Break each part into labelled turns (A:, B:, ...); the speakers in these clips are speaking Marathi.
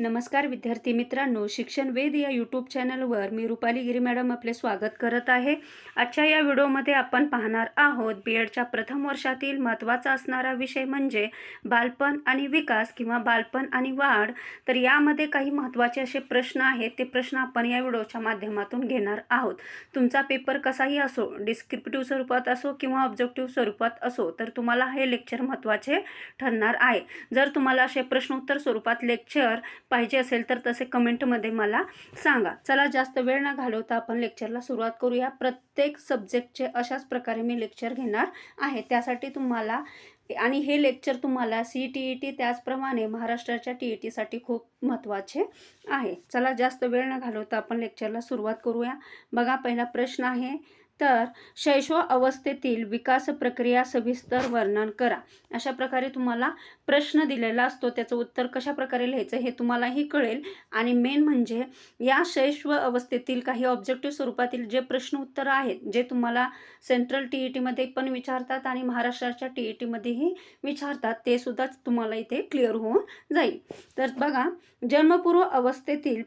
A: नमस्कार विद्यार्थी मित्रांनो शिक्षण वेद या यूट्यूब चॅनलवर मी रुपाली गिरी मॅडम आपले स्वागत करत आहे. आजच्या या व्हिडिओमध्ये आपण पाहणार आहोत बी एडच्या प्रथम वर्षातील महत्त्वाचा असणारा विषय म्हणजे बालपण आणि विकास किंवा बालपण आणि वाढ. तर यामध्ये काही महत्त्वाचे असे प्रश्न आहेत ते प्रश्न आपण या व्हिडिओच्या माध्यमातून घेणार आहोत. तुमचा पेपर कसाही असो डिस्क्रिप्टिव्ह स्वरूपात असो किंवा ऑब्जेक्टिव्ह स्वरूपात असो तर तुम्हाला हे लेक्चर महत्त्वाचे ठरणार आहे. जर तुम्हाला असे प्रश्नोत्तर स्वरूपात लेक्चर पाहिजे असेल तर तसे कमेंटमध्ये मला सांगा. चला जास्त वेळ न घालवता आपण लेक्चरला सुरुवात करूया. प्रत्येक सब्जेक्टचे अशाच प्रकारे मी लेक्चर घेणार आहे. त्यासाठी तुम्हाला आणि हे लेक्चर तुम्हाला सी टी ई टी त्याचप्रमाणे महाराष्ट्राच्या टी ई टीसाठी खूप महत्त्वाचे आहे. चला जास्त वेळ न घालवता आपण लेक्चरला सुरुवात करूया. बघा पहिला प्रश्न आहे. तर शैशव अवस्थेतील विकास प्रक्रिया सविस्तर वर्णन करा. अशा प्रकारे तुम्हाला प्रश्न दिलेला असतो. त्याचं उत्तर कशा प्रकारे लिहायचं हे तुम्हालाही कळेल. आणि मेन म्हणजे या शैशव अवस्थेतील काही ऑब्जेक्टिव्ह स्वरूपातील जे प्रश्न उत्तर आहेत जे तुम्हाला सेंट्रल टी ई टीमध्ये पण विचारतात आणि महाराष्ट्राच्या टी ई टीमध्येही विचारतात ते सुद्धा तुम्हाला इथे क्लिअर होऊन जाईल. तर बघा जन्मपूर्व अवस्थेतील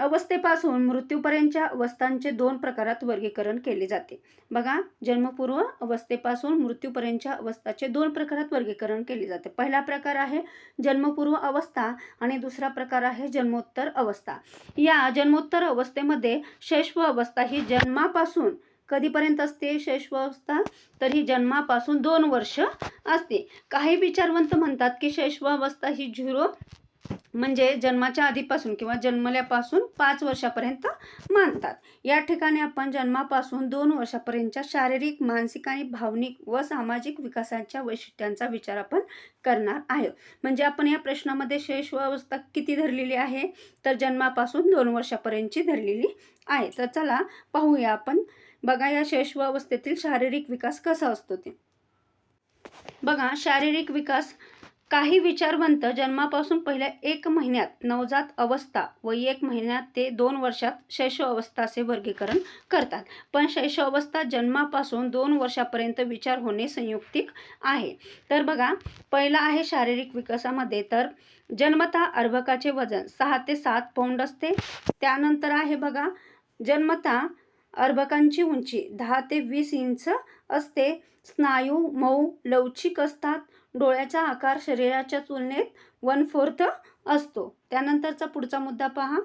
A: अवस्थेपासून मृत्यूपर्यंतच्या अवस्थांचे दोन प्रकारात वर्गीकरण केले जाते. बघा जन्मपूर्व अवस्थेपासून मृत्यूपर्यंतच्या अवस्थाचे दोन प्रकारात वर्गीकरण केले जाते. पहिला प्रकार आहे जन्मपूर्व अवस्था आणि दुसरा प्रकार आहे जन्मोत्तर अवस्था. या जन्मोत्तर अवस्थेमध्ये शैशव अवस्था ही जन्मापासून कधीपर्यंत असते? शैशव अवस्था तर ही जन्मापासून दोन वर्ष असते. काही विचारवंत म्हणतात की शैशव अवस्था ही झिरो म्हणजे जन्माच्या आधीपासून किंवा जन्मल्यापासून पाच वर्षापर्यंत मानतात. या ठिकाणी आपण जन्मापासून दोन वर्षापर्यंतच्या शारीरिक मानसिक आणि भावनिक व सामाजिक विकासाच्या वैशिष्ट्यांचा विचार आपण करणार आहोत. म्हणजे आपण या प्रश्नामध्ये शेष अवस्था किती धरलेली आहे? तर जन्मापासून दोन वर्षापर्यंतची धरलेली आहे. तर चला पाहूया आपण. बघा या शैशव अवस्थेतील शारीरिक विकास कसा असतो ते. बघा शारीरिक विकास काही विचारवंत जन्मापासून पहिल्या एक महिन्यात नवजात अवस्था व एक महिन्यात ते दोन वर्षात शैशव अवस्था असे वर्गीकरण करतात. पण शैशव अवस्था जन्मापासून दोन वर्षापर्यंत विचार होणे संयुक्तिक आहे. तर बघा पहिला आहे शारीरिक विकासामध्ये. तर जन्मता अर्भकाचे वजन सहा ते सात पौंड असते. त्यानंतर आहे बघा जन्मता अर्भकांची उंची दहा ते वीस इंच असते. स्नायू मऊ लवचिक असतात. डोळ्याचा आकार शरीराच्या तुलनेत वन फोर्थ असतो. त्यानंतरचा पुढचा मुद्दा पहा.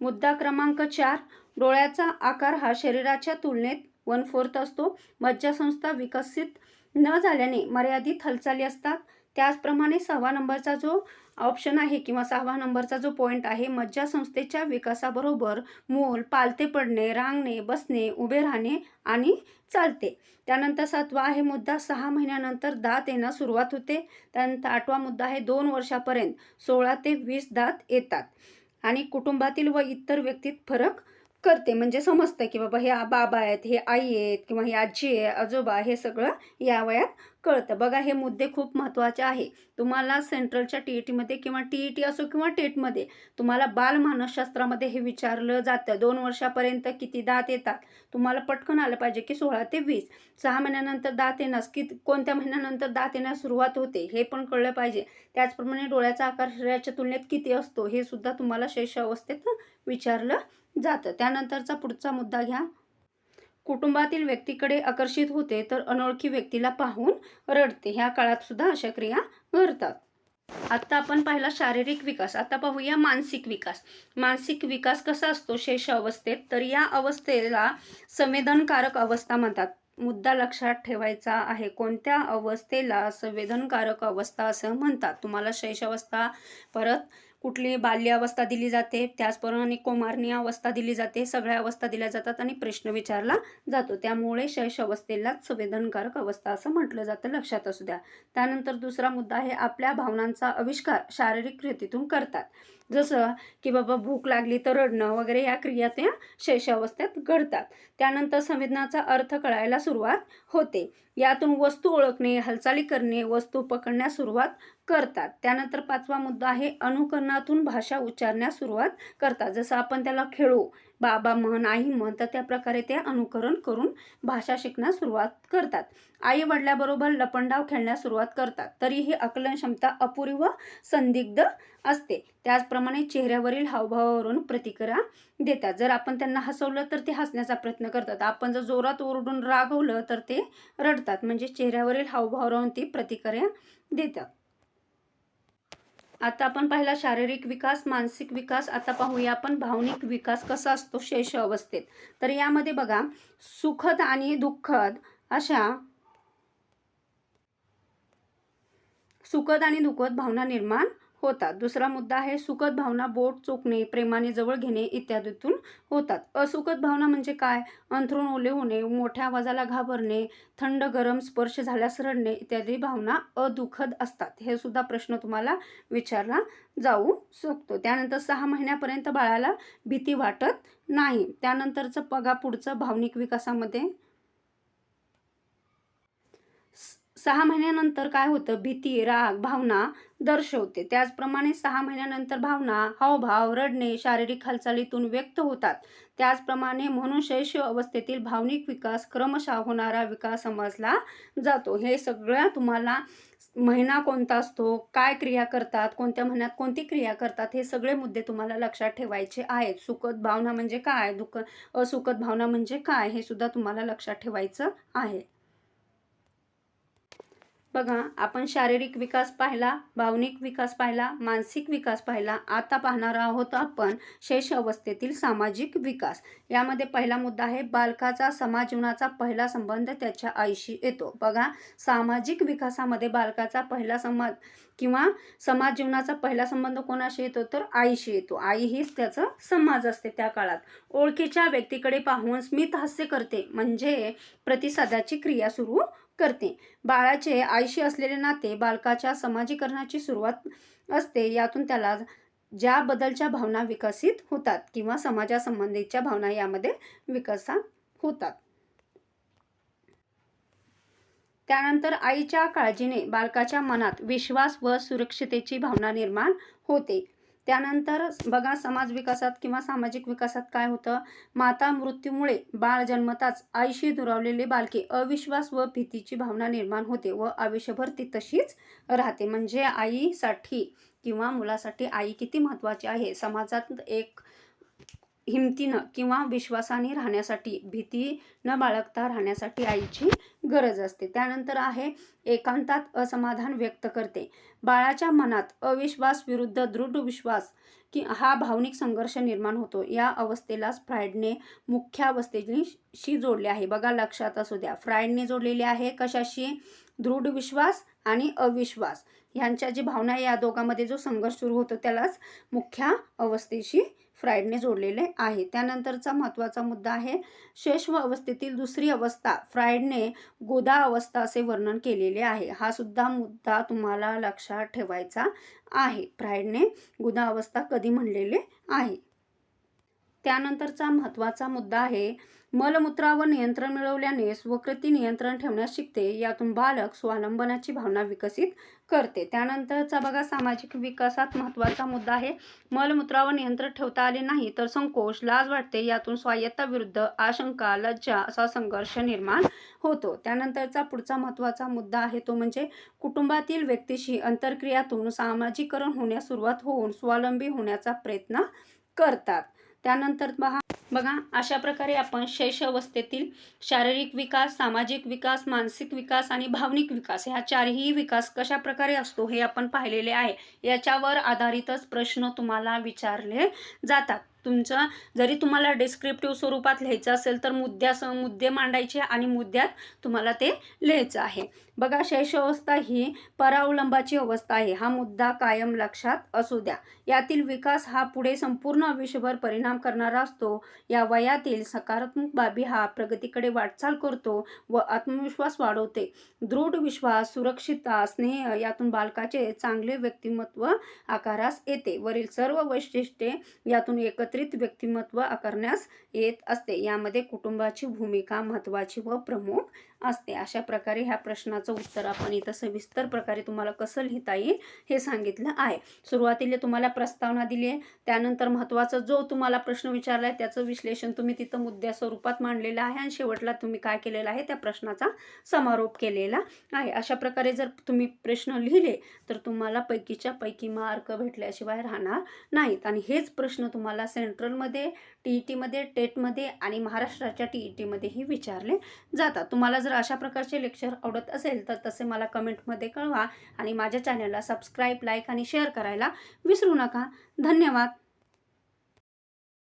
A: मुद्दा क्रमांक चार डोळ्याचा आकार हा शरीराच्या तुलनेत वन फोर्थ असतो. मज्जासंस्था विकसित न झाल्याने मर्यादित हालचाली असतात. त्याचप्रमाणे सहावा नंबरचा जो ऑप्शन आहे किंवा सहावा नंबरचा जो पॉईंट आहे मज्जासंस्थेच्या विकासाबरोबर मूल पालते पडणे रांगणे बसणे उभे राहणे आणि चालते. त्यानंतर सातवा आहे मुद्दा. सहा महिन्यानंतर दात येण्यास सुरुवात होते. त्यानंतर आठवा मुद्दा आहे दोन वर्षापर्यंत सोळा ते वीस दात येतात आणि कुटुंबातील व इतर व्यक्तीत फरक करते. म्हणजे समजतं की बाबा हे बाबा आहेत हे आई आहेत किंवा हे आजी आहे आजोबा हे सगळं या वयात कळतं. बघा हे मुद्दे खूप महत्त्वाचे आहे. तुम्हाला सेंट्रलच्या टी ई टीमध्ये किंवा टी ई टी असो किंवा टेटमध्ये तुम्हाला बालमानसशास्त्रामध्ये हे विचारलं जातं. दोन वर्षापर्यंत किती दात येतात? तुम्हाला पटकन आलं पाहिजे की सोळा ते वीस. सहा महिन्यानंतर दात येण्यास की कोणत्या महिन्यानंतर दात येण्यास सुरुवात होते हे पण कळलं पाहिजे. त्याचप्रमाणे डोळ्याचा आकार शरीराच्या तुलनेत किती असतो हे सुद्धा तुम्हाला शैश अवस्थेत विचारलं जातं. त्यानंतरचा पुढचा मुद्दा घ्या. कुटुंबातील व्यक्तीकडे आकर्षित होते तर अनोळखी व्यक्तीला पाहून रडते. ह्या काळात सुद्धा अशा क्रिया घडतात. आत्ता आपण पाहिला शारीरिक विकास. आता पाहूया मानसिक विकास. मानसिक विकास कसा असतो? शेष अवस्थेत. तर या अवस्थेला संवेदनकारक अवस्था म्हणतात. मुद्दा लक्षात ठेवायचा आहे. कोणत्या अवस्थेला संवेदनकारक अवस्था असं म्हणतात? तुम्हाला शैशवस्था परत कुठली बाल्य अवस्था दिली जाते त्याचप्रमाणे कोमारणी अवस्था दिली जाते सगळ्या अवस्था दिल्या जातात आणि प्रश्न विचारला जातो. त्यामुळे शैश अवस्थेलाच संवेदनकारक अवस्था असं म्हटलं जातं लक्षात असू द्या. त्यानंतर दुसरा मुद्दा आहे आपल्या भावनांचा आविष्कार शारीरिक कृतीतून करतात. जसं की बाबा भूक लागली तर रडणं वगैरे या क्रिया त्या शैशवस्थेत घडतात. त्यानंतर संवेदनाचा अर्थ कळायला सुरुवात होते. यातून वस्तू ओळखणे हालचाली करणे वस्तू पकडण्यास सुरुवात करतात. त्यानंतर पाचवा मुद्दा आहे अनुकरणातून भाषा उच्चारण्यास सुरुवात करतात. जसं आपण त्याला खेळू बाबा म्हण आई म्हण तर त्या प्रकारे ते अनुकरण करून भाषा शिकण्यास सुरुवात करतात. आई वडिलाबरोबर लपंडाव खेळण्यास सुरुवात करतात. तरी ही आकलन क्षमता अपुरी व संदिग्ध असते. त्याचप्रमाणे चेहऱ्यावरील हावभावावरून प्रतिक्रिया देतात. जर आपण त्यांना हसवलं तर ते हसण्याचा प्रयत्न करतात. आपण जर जोरात ओरडून रागवलं तर ते रडतात. म्हणजे चेहऱ्यावरील हावभावावरून ती प्रतिक्रिया देतात. आता आपण पाहिला शारीरिक विकास मानसिक विकास. आता पाहूया आपण भावनिक विकास कसा असतो शेष अवस्थेत. तर यामध्ये बघा सुखद आणि दुःखद अशा सुखद आणि दुःखद भावना निर्माण होतात दुसरा मुद्दा आहे सुखद भावना बोट चोखणे प्रेमाने जवळ घेणे इत्यादीतून होतात. असुखद भावना म्हणजे काय? अंथरूण ओले होणे मोठ्या आवाजाला घाबरणे थंड गरम स्पर्श झाल्यास रडणे इत्यादी भावना अदुखद असतात. हे सुद्धा प्रश्न तुम्हाला विचारला जाऊ शकतो. त्यानंतर सहा महिन्यापर्यंत बाळाला भीती वाटत नाही. त्यानंतरचं पगा पुढचं भावनिक विकासामध्ये. सहा महिन्यानंतर काय होतं? भीती राग भावना दर्शवते. त्याचप्रमाणे सहा महिन्यानंतर भावना हावभाव रडणे शारीरिक हालचालीतून व्यक्त होतात. त्याचप्रमाणे म्हणून शैशव अवस्थेतील भावनिक विकास क्रमशः होणारा विकास समजला जातो. हे सगळं तुम्हाला महिना कोणता असतो? काय क्रिया करतात? कोणत्या महिन्यात कोणती क्रिया करतात? हे सगळे मुद्दे तुम्हाला लक्षात ठेवायचे आहेत. सुखद भावना म्हणजे काय? दुःख असुखद भावना म्हणजे काय? हे सुद्धा तुम्हाला लक्षात ठेवायचं आहे. बघा आपण शारीरिक विकास पाहिला भावनिक विकास पाहिला मानसिक विकास पाहिला आता पाहणार आहोत आपण शेष अवस्थेतील सामाजिक विकास. यामध्ये पहिला मुद्दा आहे बालकाचा समाज जीवनाचा पहिला संबंध त्याच्या आईशी येतो. बघा सामाजिक विकासामध्ये बालकाचा पहिला समाज किंवा समाज जीवनाचा पहिला संबंध कोणाशी येतो? तर आईशी येतो. आई हीच त्याचं समाज असते त्या काळात. ओळखीच्या व्यक्तीकडे पाहून स्मित हास्य करते. म्हणजे प्रतिसादाची क्रिया सुरू करते. बाळाचे आईशी असलेले नाते बालकाच्या समाजीकरणाची सुरुवात असते. यातून त्याला ज्या बदलच्या भावना विकसित होतात किंवा समाजासंबंधीच्या भावना यामध्ये विकसित होतात. त्यानंतर आईच्या काळजीने बालकाच्या मनात विश्वास व सुरक्षितेची भावना निर्माण होते. त्यानंतर बघा समाज विकासात किंवा सामाजिक विकासात काय होतं? माता मृत्यूमुळे बाळ जन्मताच आईशी दुरावलेले बालके अविश्वास व भीतीची भावना निर्माण होते व आयुष्यभर ती तशीच राहते. म्हणजे आईसाठी किंवा मुलासाठी आई किती महत्त्वाची आहे? समाजात एक हिमतीनं किंवा विश्वासाने राहण्यासाठी भीती न बाळगता राहण्यासाठी आईची गरज असते. त्यानंतर आहे एकांतात असमाधान व्यक्त करते. बाळाच्या मनात अविश्वास विरुद्ध दृढ विश्वास की हा भावनिक संघर्ष निर्माण होतो. या अवस्थेलाच फ्रायडने मुख्य अवस्थेशी जोडले आहे. बघा लक्षात असू द्या. फ्रायडने जोडलेले आहे कशाशी? दृढ विश्वास आणि अविश्वास. ह्यांच्या जी भावना या दोघांमध्ये जो संघर्ष सुरू होतो त्यालाच मुख्य अवस्थेशी फ्रायडने जोडलेले आहे. त्यानंतरचा महत्त्वाचा मुद्दा आहे शेष्व अवस्थेतील दुसरी अवस्था फ्रायडने गोदा अवस्था असे वर्णन केलेले आहे. हा सुद्धा मुद्दा तुम्हाला लक्षात ठेवायचा आहे. फ्रायडने गुदा अवस्था कधी म्हणलेले आहे? त्यानंतरचा महत्त्वाचा मुद्दा आहे मलमूत्रावर नियंत्रण मिळवल्याने स्वकृती नियंत्रण ठेवण्यास शिकते. यातून बालक स्वावलंबनाची भावना विकसित करते. त्यानंतरचा बघा सामाजिक विकासात महत्त्वाचा मुद्दा आहे. मलमूत्रावर नियंत्रण ठेवता आले नाही तर संकोच लाज वाटते. यातून स्वायत्ता विरुद्ध आशंका लज्जा असा संघर्ष निर्माण होतो. त्यानंतरचा पुढचा महत्त्वाचा मुद्दा आहे तो म्हणजे कुटुंबातील व्यक्तीशी अंतर्क्रियातून सामाजिकरण होण्यास सुरुवात होऊन स्वावलंबी होण्याचा प्रयत्न करतात. त्यानंतर पहा बघा अशा प्रकारे आपण शैशवस्थेतील शारीरिक विकास सामाजिक विकास मानसिक विकास आणि भावनिक विकास ह्या चारही विकास कशा प्रकारे असतो हे आपण पाहिलेले आहे. याच्यावर आधारितच प्रश्न तुम्हाला विचारले जातात. तुमचा जरी तुम्हाला डिस्क्रिप्टिव्ह स्वरूपात लिहायचं असेल तर मुद्द्यास मुद्दे मांडायचे आणि मुद्द्यात तुम्हाला ते लिहायचं आहे. बघा शैश अवस्था ही परावलंबाची अवस्था आहे. हा मुद्दा कायम लक्षात असू द्या. यातील विकास हा पुढे संपूर्ण आयुष्यभर परिणाम करणारा असतो. या वयातील सकारात्मक बाबी हा प्रगतीकडे वाटचाल करतो व आत्मविश्वास वाढवते. दृढ विश्वास सुरक्षितता स्नेह यातून बालकाचे चांगले व्यक्तिमत्व आकारास येते. वरील सर्व वैशिष्ट्ये यातून एकत्रित व्यक्तिमत्व आकारण्यास येत असते. यामध्ये कुटुंबाची भूमिका महत्त्वाची व प्रमुख असते. अशा प्रकारे ह्या प्रश्नाचं उत्तर आपण इथं सविस्तर प्रकारे तुम्हाला कसं लिहिता येईल हे सांगितलं आहे. सुरुवातीला तुम्हाला प्रस्तावना दिली आहे. त्यानंतर महत्त्वाचा जो तुम्हाला प्रश्न विचारला आहे त्याचं विश्लेषण तुम्ही तिथं मुद्द्या स्वरूपात मांडलेलं आहे आणि शेवटला तुम्ही काय केलेलं आहे त्या प्रश्नाचा समारोप केलेला आहे. अशा प्रकारे जर तुम्ही प्रश्न लिहिले तर तुम्हाला पैकीच्या पैकी मार्क भेटल्याशिवाय राहणार नाहीत. आणि हेच प्रश्न तुम्हाला सेंट्रलमध्ये टी ई टीमध्ये टेटमध्ये आणि महाराष्ट्राच्या टी ई टीमध्येही विचारले जातात. तुम्हाला जर अशा प्रकारचे लेक्चर आवडत असेल तर तसे मला कमेंटमध्ये कळवा आणि माझ्या चॅनलला सबस्क्राईब लाईक आणि शेअर करायला विसरू नका. धन्यवाद.